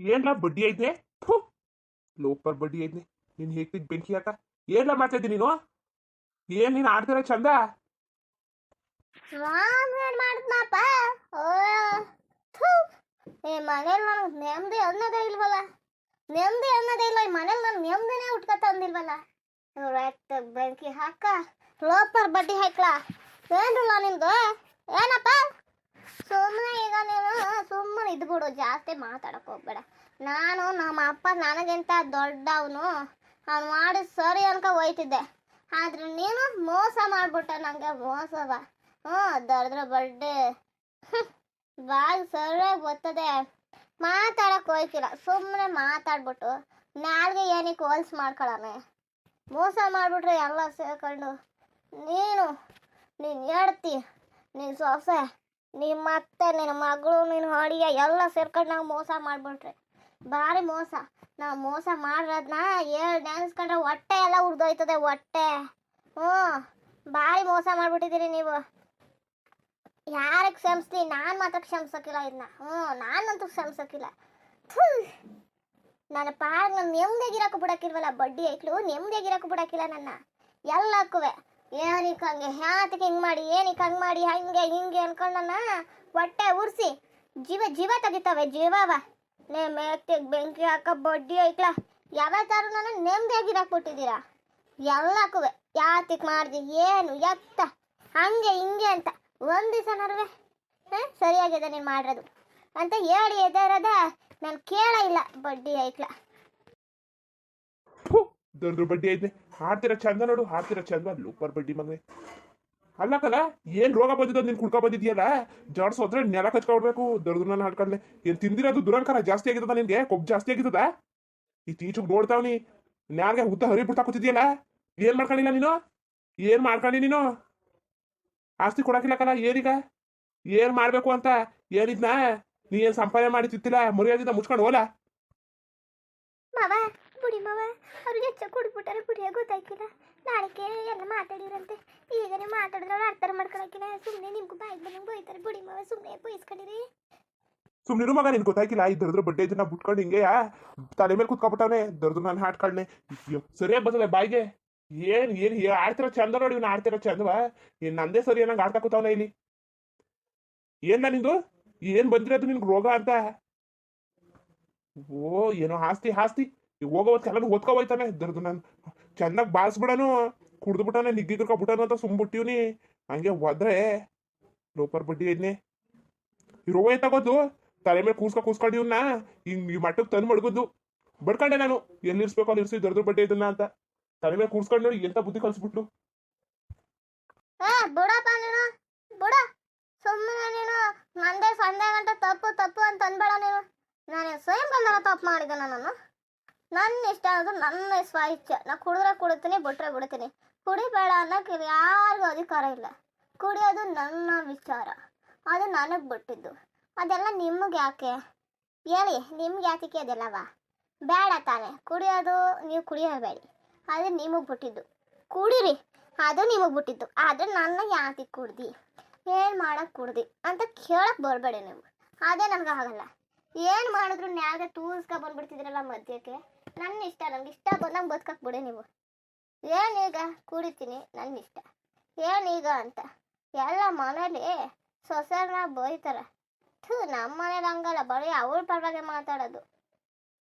ಏನ್ಲ ಬಡ್ಡಿ ಐತೆ? ಲೋಪರ್ ಬಡ್ಡಿ ಐತೆ. ನೀನ್ ಹೇಗ್ತಿದ್ ಬೆಂಕಿ ಹಾಕ? ಏನ್ಲ ಮಾಡ್ತಾ ಇದ್ದೀನಿ ನೀನು? ಏನ್ ನೀನ್ ಆಡ್ತಿರ ಚಂದ? ನಾನೇನ್ ಮಾಡಿದ್ನಪ್ಪ ಈ ಮನೇಲಿ ನನಗೆ ನೆಮ್ಮದಿ ಅನ್ನೋದೇ ಇಲ್ವಲ್ಲ? ನೆಮ್ಮದಿ ಅನ್ನೋದೇ ಇಲ್ಲ ಮನೇಲಿ ನಾನು ನೆಮ್ಮದಿನೇ ಉಟ್ಕೊತ ಅಂದಿಲ್ವಲ್ಲ? ರೈಟ್, ಬೆಂಕಿ ಹಾಕ ಲೋಪರ್ ಬಡ್ಡಿ ಹಾಕ್ಲಾ? ಏನ್ರಲ್ಲ ನಿಂದು? ಏನಪ್ಪ? ಸುಮ್ಮನೆ ಈಗ ನೀನು ಸುಮ್ಮನೆ ಇದ್ಬಿಡು, ಜಾಸ್ತಿ ಮಾತಾಡಕ್ಕೆ ಹೋಗ್ಬೇಡ. ನಾನು ನಮ್ಮ ಅಪ್ಪ ನನಗಿಂತ ದೊಡ್ಡವನು. ಅವ್ನು ಮಾಡಿ ಸರಿ ಅನ್ಕ ಹೋಯ್ತಿದ್ದೆ. ಆದ್ರೆ ನೀನು ಮೋಸ ಮಾಡ್ಬಿಟ್ಟ, ನಂಗೆ ಮೋಸವ. ಹ್ಞೂ, ದರ್ದ್ರ ಬಡ್ಡೆ ಬಾಗ್ ಸರಿಯಾಗಿ ಬರ್ತದೆ ಮಾತಾಡಕ್ಕೆ ಹೋಯ್ತಿಲ್ಲ ಸುಮ್ಮನೆ ಮಾತಾಡ್ಬಿಟ್ಟು ನಾಳೆಗೆ ಏನಕ್ಕೆ ಹೋಲ್ಸ್ ಮಾಡ್ಕೊಳ್ಳೋಣ ಮೋಸ ಮಾಡಿಬಿಟ್ರೆ ಎಲ್ಲ ಸೇರ್ಕೊಂಡು, ನೀನು ನೀನು ಹೇಳ್ತಿ ನೀನು ಸೊಸೆ ನಿಮ್ಮ ಅತ್ತೆ ನಿನ್ನ ಮಗಳು, ನಿನ್ನ ಹೊಡಿಯ ಎಲ್ಲ ಸೇರ್ಕೊಂಡು ನಾವು ಮೋಸ ಮಾಡ್ಬಿಟ್ರೆ. ಭಾರಿ ಮೋಸ. ನಾವು ಮೋಸ ಮಾಡಿರೋದನ್ನ ಡ್ಯಾನ್ಸ್ ನೆನೆಸ್ಕೊಂಡ್ರೆ ಹೊಟ್ಟೆ ಎಲ್ಲ ಉರಿದೋಯ್ತದೆ, ಹೊಟ್ಟೆ. ಹ್ಞೂ. ಭಾರಿ ಮೋಸ ಮಾಡ್ಬಿಟ್ಟಿದ್ದೀರಿ ನೀವು. ಯಾರಿಗೆ ಕ್ಷಮಿಸ್ಲಿ? ನಾನು ಮಾತ್ರ ಕ್ಷಮಿಸೋಕ್ಕಿಲ್ಲ ಇದನ್ನ ಹ್ಞೂ, ನಾನಂತೂ ಕ್ಷಮಿಸೋಕ್ಕಿಲ್ಲ. ನನ್ನ ಪಾಡ್ ನಾನು ನೆಮ್ಮದಿಯಾಗಿರೋಕ್ಕೂ ಬಿಡೋಕ್ಕಿಲ್ವಲ್ಲ, ಬಡ್ಡಿ ಐಕ್ಳು? ನೆಮ್ಮದಿಯಾಗಿರೋಕ್ಕೂ ಬಿಡಕ್ಕಿಲ್ಲ ನನ್ನ. ಎಲ್ಲಕ್ಕುವೆ. ಏನಕ್ಕೆ ಹಂಗೆ ಹ್ಯಾತಕ್ಕೆ ಹಿಂಗೆ ಮಾಡಿ ಏನಕ್ಕೆ ಹಂಗೆ ಮಾಡಿ? ಹಂಗೆ, ಹಿಂಗೆ ಅನ್ಕೊಂಡನ? ಹೊಟ್ಟೆ ಉರ್ಸಿ. ಜೀವ ಜೀವ ತೆಗಿತಾವೆ, ಜೀವವ. ನೇ ಮೇಕ್ತಿಗೆ ಬೆಂಕಿ ಹಾಕ ಬಡ್ಡಿ ಐಕ್ಲ. ಯಾವತ್ತಾರು ನನ್ನ ನೆಮ್ಮದಿಯಾಗಿರಕ್ಕೆ ಬಿಟ್ಟಿದ್ದೀರಾ? ಎಲ್ಲಕ್ಕೂ ಯಾತಿಕ್ ಮಾಡ್ದಿ? ಏನು? ಎತ್ತ. ಹಂಗೆ, ಹಿಂಗೆ ಅಂತ. ಒಂದು ದಿವಸ ನಡುವೆ. ಸರಿಯಾಗಿದೆ ನೀನು ಮಾಡಿರೋದು. ಅಂತ ಹೇಳಿ ಎದರದ ನಾನು ಕೇಳ ಇಲ್ಲ ಬಡ್ಡಿ ಐಕ್ಲ. ದರ್ದ್ರ ಬಡ್ಡಿ ಐತೆ. ಹಾಡ್ತಿರ ಚಂದ ನೋಡು, ಹಾಡ್ತಿರ ಚಂದ. ಲೂಪರ್ ಬಡ್ಡಿ ಮಗನೆ. ಅಲ್ಲಕಲ್ಲ ಏನ್ ರೋಗ ಬಂದಿದ್ದು ನೀನ್ ಕುಡ್ಕೊ ಬಂದಿದ್ಯಲ್ಲ ಜಾಡ್ಸ್ ಹೋದ್ರೆ ನೆಲ ಕಚ್ಕೊಡ್ಬೇಕು ನಾನು ಹಾಡ್ಕೊಂಡ್ಲೆ. ಏನ್ ತಿಂದಿರೋದು ದುರಂಕಾರ ಜಾಸ್ತಿ ಆಗಿದ್ದದ ನಿನ್ಗೆ? ಕೊಬ್ಬು ಜಾಸ್ತಿ ಆಗಿದ್ದದ? ಇತ್ತೀಚೆಗೆ ನೋಡ್ತಾವ್ನಿ. ನ್ಯಾಲ್ಗೆ ಉದ್ದ ಹರಿ ಬಿಡ್ತಾ ಕೂತಿದ್ಯಲ್ಲ? ಏನ್ ಮಾಡ್ಕೊಂಡಿಲ್ಲ ನೀನು? ಏನ್ ಮಾಡ್ಕೊಂಡಿ ನೀನು? ಆಸ್ತಿ ಕೊಡಕಿಲ್ಲ ಕಲ, ಏನೀಗ? ಏನ್ ಮಾಡ್ಬೇಕು ಅಂತ? ಏನಿದ್ನ? ನೀ ಏನ್ ಸಂಪಾದನೆ ಮಾಡಿ ತಿತ್ತಿಲ್ಲ ಮುರಿಯೋದಿಂದ ಮುಚ್ಕೊಂಡು ಹೋಲ ಮಾವ ಬುಡಿ ಮಾವ ಅವ್ರು ಹೆಚ್ಚ ಕುಡ್ಬಿಟ್ಟಾರೆ ಕುಡಿಯೋ ಗೊತ್ತಾಯ್ಕಿಲ್ಲ. ನಾಳೆಗೆ ಎಲ್ಲ ಮಾತಾಡಿರಂತೆ. ಈಗ ಮಾತಾಡಿದ್ರೆ ಅವ್ರು ಅರ್ಥ ಮಾಡ್ಕೊಳಕಿಲ್ಲ ಸುಮ್ಮನೆ ನಿಮ್ಗೂ ಬಾಯಿಗೆ ಬಂದಂಗೆ ಬೈತಾರೆ. ಬುಡಿ ಮಾವ ಸುಮ್ಮನೆ ಬೈಸ್ಕೊಂಡಿರಿ. ಸುಮ್ನಿರು ಮಗ ನಿನ್ ಗೊತ್ತಾಯ್ಕಿಲ್ಲ? ಈ ದರ್ದ್ರ ಬಡ್ಡೆ ಇದನ್ನ ಬಿಟ್ಕೊಂಡು ಹಿಂಗೆ ತಲೆ ಮೇಲೆ ಕುತ್ಕೊಬಿಟ್ಟವನೆ. ದರ್ದು ನಾನು ಹಾಟ್ಕಳ್ನೆ ಸರಿಯಾಗಿ ಬರ್ತದೆ ಬಾಯಿಗೆ. ಏನ್ ಏನ್ ಆಡ್ತಿರೋ ಚಂದ ನೋಡಿ ಇವ್ನು ಆಡ್ತಿರೋ ಚಂದವಾ? ಏನ್ ನಂದೇ ಸರಿ ನಂಗೆ ಆಡ್ತಾ ಕೂತಾವನ ಇಲ್ಲಿ. ಏನ್ ನಿಂದು? ಏನ್ ಬಂದಿರೋದು ನಿನ್ಗೆ ರೋಗ ಅಂತ? ಓ, ಏನೋ ಆಸ್ತಿ ಈಗ ಹೋಗೋ ಕೆಲ ಓದ್ಕೊ ಹೋಯ್ತಾನೆ ದರ್ದು ನಾನು ಚೆನ್ನಾಗಿ ಬಾರಿಸ್ಬಿಡನು ಕುಡ್ದು ಬಿಟ್ಟಾನೆ ನಿಗ್ಗಿ ಬಿಟ್ಟಾನು ಅಂತ ಸುಮ್ಬಿಟ್ಟಿವ್ನಿ ಹಂಗೆ ಹೋದ್ರೆ ಲೋಪರ್ ಬಡ್ಡಿ ಐದ್ನೆ ರೋಗ ತಗೋದು? ತಲೆ ಮೇಲೆ ಕೂಸ್ಕೊ ಕೂಸ್ಕೊಂಡಿವ್ನ ಹಿಂಗ್ ಈ ಮಟ್ಟಕ್ಕೆ ತಂದು ಮಡ್ಗದ್ದು. ಬಡ್ಕಂಡೆ ನಾನು. ಎಲ್ಲಿ ಇರ್ಸ್ಬೇಕು ಅಲ್ಲಿ ಇರ್ಸಿ ದೊಡ್ಡ ಬಡ್ಡಿ ಇದನ್ನ ಅಂತ. ತಲೆ ಮೇಲೆ ಕೂರ್ಸ್ಕೊಂಡು ನೋಡಿ ಎಂತ ಬುದ್ಧಿ ಕಲಿಸ್ಬಿಟ್ಲು? ಹಾ ನೀನು. ಬಿಡ. ಸುಮ್ಮನೆ ನೀನು. ನಂದೇ ಸಂಡೆ ಗಂಟೆ ತಪ್ಪು ತಪ್ಪು ಅಂತ ಅನ್ಬೇಡ ನೀನು. ನಾನು ಸ್ವಯಂ ಬಂದಾಗ ತಪ್ಪು ಮಾಡಿದ್ದೆ ನಾನು. ನನ್ನ ಇಷ್ಟ ಅನ್ನೋದು ನನ್ನ ಸ್ವ ಇಚ್ಛೆ ನಾ ಕುಡಿದ್ರೆ ಕುಡಿತೀನಿ, ಬಿಟ್ರೆ ಬಿಡ್ತೀನಿ. ಕುಡಿಬೇಡ ಅನ್ನೋಕೆ ಯಾರಿಗೂ ಅಧಿಕಾರ ಇಲ್ಲ. ಕುಡಿಯೋದು ನನ್ನ ವಿಚಾರ. ಅದು ನನಗೆ ಬಿಟ್ಟಿದ್ದು. ಅದೆಲ್ಲ ನಿಮಗೆ ಯಾಕೆ? ಹೇಳಿ, ನಿಮ್ಗೆ ಯಾತಕ್ಕೆ ಅದೆಲ್ಲವ? ಬೇಡ ತಾನೆ. ಕುಡಿಯೋದು ನೀವು ಕುಡಿಯಬೇಡಿ. ಅದು ನಿಮಗೆ ಬಿಟ್ಟಿದ್ದು. ಕುಡಿರಿ. ಅದು ನಿಮಗೆ ಬಿಟ್ಟಿದ್ದು. ಆದರೆ ನನ್ನ ಯಾತಿಗೆ ಕುಡ್ದು? ಏನು ಮಾಡೋಕ್ಕೆ ಕುಡ್ದು? ಅಂತ ಕೇಳಕ್ಕೆ ಬರಬೇಡಿ ನೀವು. ಅದೇ ನನಗೆ ಆಗಲ್ಲ. ಏನು ಮಾಡಿದ್ರು ನ್ಯಾಗ ತೂಸ್ಕ ಬಂದ್ಬಿಡ್ತಿದ್ರಲ್ಲ ಮಧ್ಯಕ್ಕೆ? ನನ್ನ ಇಷ್ಟ ನನಗೆ ಇಷ್ಟ ಬಂದಂಗೆ ಬದುಕಕ್ಕೆ ಬಿಡಿ ನೀವು. ಏನೀಗ ಕುಡಿತೀನಿ ನನ್ನ ಇಷ್ಟ ಏನೀಗ ಅಂತ. ಎಲ್ಲ ಮನೇಲಿ ಸೊಸರ್ನ ಬೈತಾರೆ. ಥೂ ನಮ್ಮ ಮನೇಲಿ ಹಂಗಲ್ಲ, ಬರೀ ಅವಳ ಪರವಾಗಿ ಮಾತಾಡೋದು.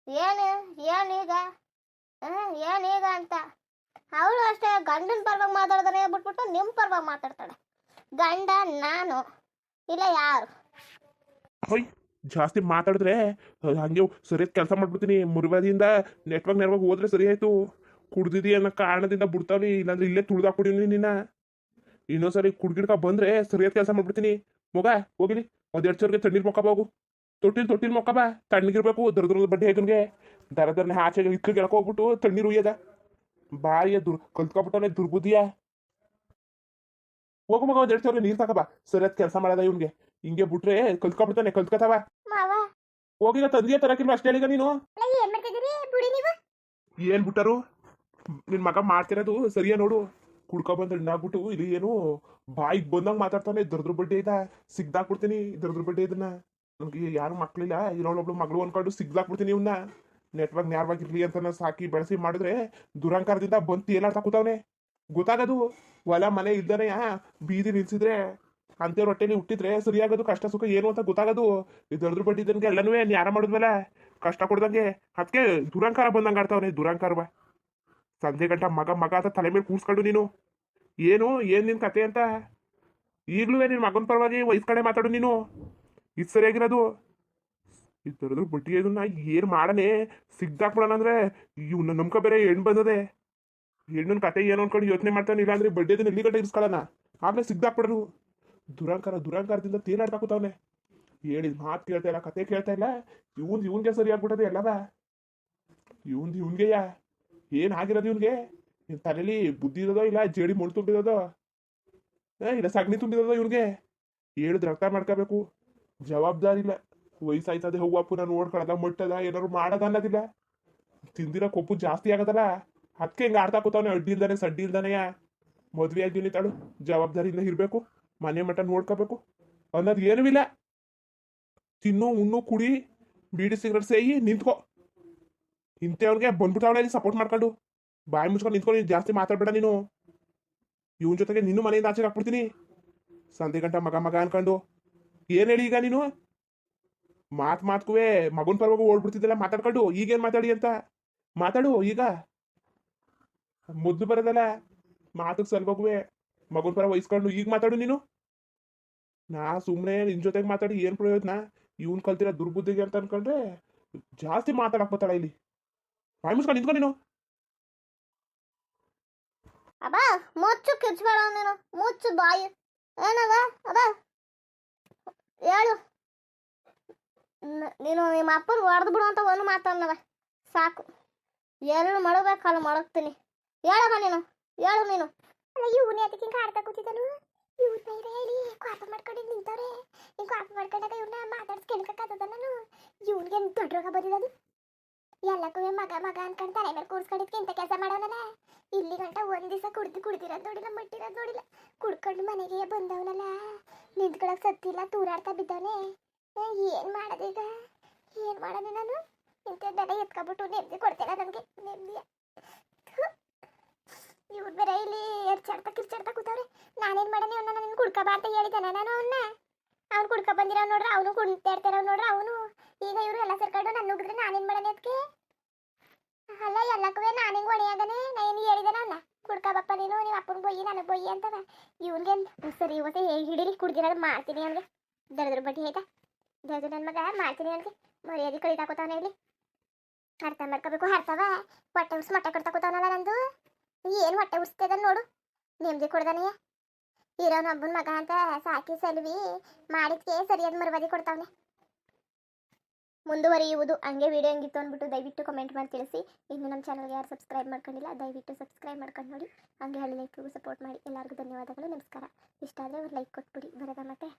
ಏನು, ಏನೀಗ? ಏನ್ ಏನೀಗ ಅಂತ. ಅವಳು ಅಷ್ಟೇ ಗಂಡನ ಪರವಾಗಿ ಮಾತಾಡ್ತಾನೆ ಬಿಟ್ಬಿಟ್ಟು ನಿಮ್ಮ ಪರವಾಗಿ ಮಾತಾಡ್ತಾಳೆ. ಗಂಡ, ನಾನು, ಇಲ್ಲ ಯಾರು? ಜಾಸ್ತಿ ಮಾತಾಡಿದ್ರೆ ಹಾಗೆ ಸರಿಯಾದ ಕೆಲಸ ಮಾಡ್ಬಿಡ್ತೀನಿ. ಮುರಿವಾದಿಂದ ನೆಟ್ವರ್ಕ್ ನೆಟ್ವರ್ಕ್ ಹೋದ್ರೆ ಸರಿ ಆಯ್ತು. ಕುಡ್ದಿದಿ ಅನ್ನೋ ಕಾರಣದಿಂದ ಬಿಡ್ತಾವ್ನಿ. ಇಲ್ಲಾಂದ್ರೆ ಇಲ್ಲೇ ತುಳ್ದಾಕ್ಬಿಡಿನಿ ನಿನ್ನ. ಇನ್ನೊಂದ್ಸರಿ ಕುಡ್ಗಿಡ್ಕ ಬಂದ್ರೆ ಸರಿಯಾದ ಕೆಲಸ ಮಾಡ್ಬಿಡ್ತೀನಿ. ಮಗ ಹೋಗಿಲಿ ಒಂದೆರಡು ಸಾವಿರಕ್ಕೆ ತಣ್ಣೀರ್ ಹೋಗು ತೊಟ್ಟಿಲ್ ತೊಟ್ಟಿಲ್ ಮೊಕ್ಕ ಬಾ. ತಣ್ಣಗಿರ್ಬೇಕು ದರದ್ರ ಬಡ್ಡಿ ಹಾಕನ್ಗೆ. ದರ ದರನೆ ಆಚೆ ಇಕ್ಕ ಗೆಳಕ ಹೋಗ್ಬಿಟ್ಟು ತಣ್ಣೀರು ಉಯ್ಯದ. ಬಾರಿಯ ದುರ್, ಕಲ್ತ್ಕೊಬಿಟ್ಟವನೇ ದುರ್ಬುದ್ಧಿಯ. ಹೋಗು ಮಗ, ಒಂದೆರಡು ಸಾವಿರ ನೀರ್ ತಗೋಬಾ ಸರಿಯಾದ ಕೆಲಸ ಮಾಡದ ಇವ್ನಿಗೆ. ಹಿಂಗೆ ಬಿಟ್ರೆ ಕಲ್ತ್ಕೊಬಿಡ್ತಾನೆ ಕಲ್ತ್ಕೊತಾವ. ಮಾವ. ಹೋಗಿಗ ತಂದಿಯ ತರಕಿಲ್ವ ಅಷ್ಟೇ ಹೇಳಿಗ ನೀನು? ಏನ್ ಮಾಡ್ತಿದ್ದೀರಿ? ಬುಡಿ ನೀವು. ಏನ್ ಬಿಟ್ಟರು? ನಿನ್ ಮಗ ಮಾಡ್ತಿರೋದು ಸರಿಯಾ ನೋಡು. ಕುಡ್ಕೊ ಬಂದ್ ಹಣ್ಣಾಗ್ಬಿಟ್ಟು ಇಲ್ಲಿ ಏನು ಬಾಯಿಗೆ ಬಂದಂಗ್ ಮಾತಾಡ್ತಾನೆ ದರ್ದ್ರ ಇದ ಸಿಗ್ದಾಕ್ ಸಿಗ್ದಾಕ್ಬಿಡ್ತೀನಿ ದರ್ದ್ರ ಬಡ್ಡೆ ಇದನ್ನ. ನನ್ಗೆ ಯಾರು ಮಕ್ಳಿಲ್ಲ ಇರೋಳೊಬ್ಳು ಮಗಳು ಅನ್ಕೊಂಡು ಸಿಗ್ದಾಕ್ಬಿಡ್ತೀನಿ ಇವನ್ನ ನೆಟ್ವರ್ಕ್ ನೇರವಾಗಿರ್ಲಿ ಅಂತ ನಾನು ಸಾಕಿ ಬೆಳೆಸಿ ಮಾಡಿದ್ರೆ ದುರಂಕಾರದಿಂದ ಬಂದು ತೇಲಾಡ್ತಾ ಕೂತವನೆ. ಗೊತ್ತಾಗದು ಹೊಲ ಮನೆ ಯಾ ಬೀದಿ ನಿಲ್ಸಿದ್ರೆ ಅಂತೆ ರೊಟ್ಟೆಲಿ ಹುಟ್ಟಿದ್ರೆ ಸರಿಯಾಗೋದು, ಕಷ್ಟ, ಸುಖ ಏನು ಅಂತ ಗೊತ್ತಾಗದು. ಇದು ದೊಡ್ಡ ಬಡ್ಡಿದ್ದನ್ಗೆ ಎಲ್ಲನೂ ನ್ಯಾರ ಮಾಡಿದ್ಮೇಲೆ ಕಷ್ಟ ಕೊಡ್ದಂಗೆ. ಅದಕ್ಕೆ ದುರಂಕಾರ ಬಂದಂಗೆ ಆಡ್ತಾವನೆ ದುರಂಕಾರವ ಸಂಜೆ ಗಂಟ ಮಗ ಮಗ ಅಂತ ತಲೆ ಮೇಲೆ ಕೂರ್ಸ್ಕೊಂಡು ನೀನು. ಏನು, ಏನ್ ನಿನ್ ಕತೆ ಅಂತ? ಈಗಲೂ ನಿನ್ ಮಗನ ಪರವಾಗಿ ವಯಸ್ಸು ಕಡೆ ಮಾತಾಡು ನೀನು. ಇದು ಸರಿಯಾಗಿರೋದು. ಈ ಥರದ್ದು ಬಟ್ಟಿಗೆ ಇದನ್ನ ಏನು ಮಾಡನೆ? ಸಿಗ್ದಾಕ್ಬಿಡೋಣ ಅಂದ್ರೆ ಇವ್ನ ನಮ್ಕ ಬೇರೆ ಹೆಣ್ಣು ಬಂದದೆ. ಹೆಣ್ಣಿನ ಕತೆ ಏನು ಅನ್ಕೊಂಡು ಯೋಚನೆ ಮಾಡ್ತಾನೆ ಇಲ್ಲ ಅಂದ್ರೆ ಬಡ್ಡಿ ಅದನ್ನ ಇಲ್ಲಿ ಗಂಟೆ ಇರಿಸ್ಕೊಳ್ಳೋಣ. ಆಮೇಲೆ ಸಿಗ್ದಾಕ್ಬಿಡೋದು ದುರಂಕಾರ ದುರಂಕಾರದಿಂದ ತೇಲಾಡ್ತಾ ಕೂತವನೆ ಹೇಳಿದ ಮಾತು ಕೇಳ್ತಾ ಇಲ್ಲ, ಕತೆ ಕೇಳ್ತಾ ಇಲ್ಲ. ಇವನ್ ಇವನ್ಗೆ ಸರಿ ಆಗ್ಬಿಟ್ಟದೆ ಎಲ್ಲವ ಇವನ್ ಇವನ್ಗೆಯ? ಏನ್ ಆಗಿರೋದು ಇವನ್ಗೆ? ನಿನ್ ತಲೆಲಿ ಬುದ್ಧಿ ಇರೋದೋ ಇಲ್ಲ ಜೇಡಿ ಮುಳು ತುಂಬಿರೋದೋ? ಇಲ್ಲ ಸಗಣಿ ತುಂಬಿರೋದೋ ಇವನ್ಗೆ? ಹೇಳಿದ ರಕ್ತ ಮಾಡ್ಕೋಬೇಕು. ಜವಾಬ್ದಾರಿ ಇಲ್ಲ. ವಯಸ್ಸಾಯ್ತದೆ ಹೋಗು ಅಪ್ಪು ನಾನು ನೋಡ್ಕೊಳ್ಳೋದ ಮುಟ್ಟದ, ಏನಾದ್ರು ಮಾಡೋದ ಅನ್ನೋದಿಲ್ಲ. ತಿಂದಿರೋ ಕೊಪ್ಪು ಜಾಸ್ತಿ ಆಗದಲ್ಲ? ಅದಕ್ಕೆ ಹಿಂಗೆ ಆಡ್ತಾ ಅಡ್ಡಿ ಇಲ್ದಾನೆ, ಸಡ್ಡಿ ಇಲ್ದಾನೆಯ? ಮದ್ವೆ ಆಗಿದ್ದೀನಿ ತಾಳು ಜವಾಬ್ದಾರಿಯಿಂದ ಇರಬೇಕು. ಮನೆ ಮಠ ನೋಡ್ಕೋಬೇಕು. ಅನ್ನೋದು ಏನೂ ಇಲ್ಲ. ತಿನ್ನು, ಉಣ್ಣು, ಕುಡಿ, ಬೀಡಿ ಸಿಗರೇಟ್ ಸೇಯಿ ನಿಂತ್ಕೋ. ಇಂಥವ್ರಿಗೆ ಬಂದ್ಬಿಟ್ಟವಳೆ ಸಪೋರ್ಟ್ ಮಾಡ್ಕೊಂಡು? ಬಾಯಿ ಮುಚ್ಕೊಂಡು ನಿಂತ್ಕೊಂಡು ನೀನು ಜಾಸ್ತಿ ಮಾತಾಡ್ಬೇಡ ನೀನು. ಇವನ್ ಜೊತೆಗೆ ನಿನ್ನ ಮನೆಯಿಂದ ಆಚೆಗೆ ಹಾಕ್ಬಿಡ್ತೀನಿ. ಸಂಧೆ ಗಂಟ ಮಗ ಮಗ ಅನ್ಕೊಂಡು. ಏನ್ ಹೇಳಿ ಈಗ ನೀನು? ಮಾತು ಮಾತ್ಕುವೆ ಮಗನ್ ಪರವಾಗಿ ಓಡ್ಬಿಡ್ತಿದ್ದಲ್ಲ ಮಾತಾಡ್ಕೊಂಡು. ಈಗೇನು ಮಾತಾಡಿ ಅಂತ? ಮಾತಾಡು ಈಗ. ಮುದ್ದು ಬರೋದಲ್ಲ? ಮಾತಕ್ಕೆ ಸಲ್ಬೋಗುವೆ ಮಗನ್ ಪರ ವಹಿಸ್ಕೊಂಡು ಈಗ ಮಾತಾಡು ನೀನು ನಾ ಸುಮ್ಮನೆ ನಿನ್ ಜೊತೆಗೆ ಮಾತಾಡಿ ಏನ್ ಪ್ರಯೋಜನ ಇವನ್ ಕಲ್ತಿರೋ ದುರ್ಬುದ್ಧಿಗೆ ಅಂತ ಅನ್ಕೊಂಡ್ರೆ ಜಾಸ್ತಿ ಮಾತಾಡಕ್ ಬರ್ತಾಳ ಇಲ್ಲಿ ಬಾಯಿ ಮುಚ್ಕೊಂಡು ನಿಂತ್ಕೊ ನೀನು ಅಬ್ಬ ಮುಚ್ಚು ಕಿಚ್ಬೇಡ ನೀನು ಮುಚ್ಚು ಬಾಯಿ ಏನವ ಅದ ಹೇಳು ನ- ನೀನು ನಿಮ್ಮ ಅಪ್ಪನ ಹೊಡೆದು ಬಿಡು ಅಂತ ಒಂದು ಮಾತನ್ನವ ಸಾಕು ಎಲ್ಲಿ ಮಾಡಬೇಕಲ್ಲ ಮಾಡಕ್ತೀನಿ ಹೇಳವ ನೀನು ಹೇಳು ನೀನು ಅಲ್ಲ ಇವನು ಅದಕ್ಕೆ ಹಿಂಗೆ ಆಡ್ತಾ ಕೂತಿದ್ದನು. ಇವ್ರ ಬೈರೆ ಹೇಳಿ ಕೋಪ ಮಾಡ್ಕೊಂಡು ನಿಂತವ್ರೆ. ಹಿಂಗೆ ಕೋಪ ಮಾಡ್ಕೊಂಡಾಗ ಮಾತಾಡ್ಸ್ ಕೆಣ್ಕಕ್ಕಾಗ್ತದ ನಾನು. ಇವ್ನಿಗೆ ದೊಡ್ಡ ರೋಗ ಬಂದಿದ್ದು? ಎಲ್ಲಕ್ಕೂ ಮಗ ಮಗ ಅನ್ಕೊಂಡು ತಲೆ ಮೇಲೆ ಕೂರ್ಸ್ಕೊಂಡಿದ್ಕೆ ಇಂಥ ಕೆಲಸ ಮಾಡೋನಲ್ಲ ಇಲ್ಲಿ ಗಂಟ ಒಂದು ದಿವಸ ಕುಡ್ದು ಕುಡ್ದಿರೋದು ನೋಡಿಲ್ಲ, ಮಟ್ಟಿರೋದು ನೋಡಿಲ್ಲ. ಕುಡ್ಕೊಂಡು ಮನೆಗೆ ಬಂದವನಲ್ಲ. ನಿಂತ್ಕೊಳಕ್ ಸತ್ತಿಲ್ಲ ತೂರಾಡ್ತಾ ಬಿದ್ದವನೆ ಏನು ಮಾಡೋದೀಗ ಏನು ಮಾಡೋದು ನಾನು? ಇಂಥದ್ದೆಲ್ಲ ಎತ್ಕೊಬಿಟ್ಟು ನೆಮ್ಮದಿ ಕೊಡ್ತೇನೆ ನನಗೆ? ನೆಮ್ಮದಿಯ? ಇವ್ರು ಬೇರೆ ಇಲ್ಲಿ ಎರ್ಚಾಡ್ತಾ ಕಿರ್ಚಾಡ್ತಾ ಕೂತವ್ರೆ. ನಾನೇನ್ ಮಾಡನೆ ಅವನ್ನ ನನ್ನ ಕುಡ್ಕ ಬಾ ಅಂತ ಹೇಳಿದ್ದಾನೆ ನಾನು ಅವನ್ನ ಅವ್ನು. ಕುಡ್ಕ ಬಂದಿರೋ ನೋಡ್ರಿ ಅವನು ಕುಡ್ತಾ ಇರ್ತಾರ ನೋಡ್ರಿ ಅವನು. ಈಗ ಇವ್ರು ಎಲ್ಲ ಸೇರ್ಕೊಂಡು ನನ್ನ ನುಗ್ಗಿದ್ರೆ ನಾನೇನ್ ಮಾಡನೆ ಅದಕ್ಕೆ ಅಲ್ಲ ಎಲ್ಲಕ್ಕೂ ನಾನಿಂಗ್ ಹೊಣೆಯಾಗನೆ ನಾನು ಹೇಳಿದಾನ ಅವನ್ನ ಕುಡ್ಕ ಬಪ್ಪ ನೀನು, ನೀವು ಅಪ್ಪನ ಬೊಯ್ಯಿ ನನಗೆ ಬೊಯ್ಯಿ ಅಂತವ. ಇವನ್ಗೆ ಸರಿ ಇವತ್ತೆ ಹಿಡೀರಿ ಕುಡ್ದಿರೋದು ಮಾಡ್ತೀನಿ ಅವನಿಗೆ. ದರದ್ರ ಬಡ್ಡಿ ಆಯ್ತಾ? ದರದ್ರ ನನ್ನ ಮಗ ಮಾಡ್ತೀನಿ ಅವನಿಗೆ. ಮರ್ಯಾದೆ ಕಳಿತಾಕೋತಾವನೆ ಇಲ್ಲಿ. ಅರ್ಥ ಮಾಡ್ಕೋಬೇಕು ಅರ್ಥವ ಹೊಟ್ಟೆ ಉಸ್ ಮೊಟ್ಟೆ ಕೊಡ್ತಾ ಕೂತಾವನಲ್ಲ ನಂದು. ಏನು ಹೊಟ್ಟೆ ಉರ್ಸ್ತದ ನೋಡು? ನೆಮ್ಮದಿ ಕೊಡ್ದಾನೆಯ ಇರೋನ ಒಬ್ಬನ ಮಗ ಅಂತ ಸಾಕಿ ಸಲ್ವಿ ಮಾಡಿದ್ಕೆ ಸರಿಯಾದ ಮರವಾದಿ ಕೊಡ್ತಾವನೆ. ಮುಂದುವರಿಯುವುದು. ಹಂಗೆ ವಿಡಿಯೋ ಹೆಂಗಿತ್ತು ಅಂದ್ಬಿಟ್ಟು ದಯವಿಟ್ಟು ಕಮೆಂಟ್ ಮಾಡಿ ತಿಳಿಸಿ. ಇನ್ನು ನಮ್ಮ ಚಾನಲ್ಗೆ ಯಾರು ಸಬ್ಸ್ಕ್ರೈಬ್ ಮಾಡ್ಕೊಂಡಿಲ್ಲ, ದಯವಿಟ್ಟು ಸಬ್ಸ್ಕ್ರೈಬ್ ಮಾಡ್ಕೊಂಡು ನೋಡಿ. ಹಂಗೆ ಹಳ್ಳಿ ಲೈಕ್ಗೂ ಸಪೋರ್ಟ್ ಮಾಡಿ. ಎಲ್ಲರಿಗೂ ಧನ್ಯವಾದಗಳು. ನಮಸ್ಕಾರ. ಇಷ್ಟ ಆದರೆ ಒಂದು ಲೈಕ್ ಕೊಟ್ಬಿಡಿ. ಬರೋದ ಮತ್ತೆ.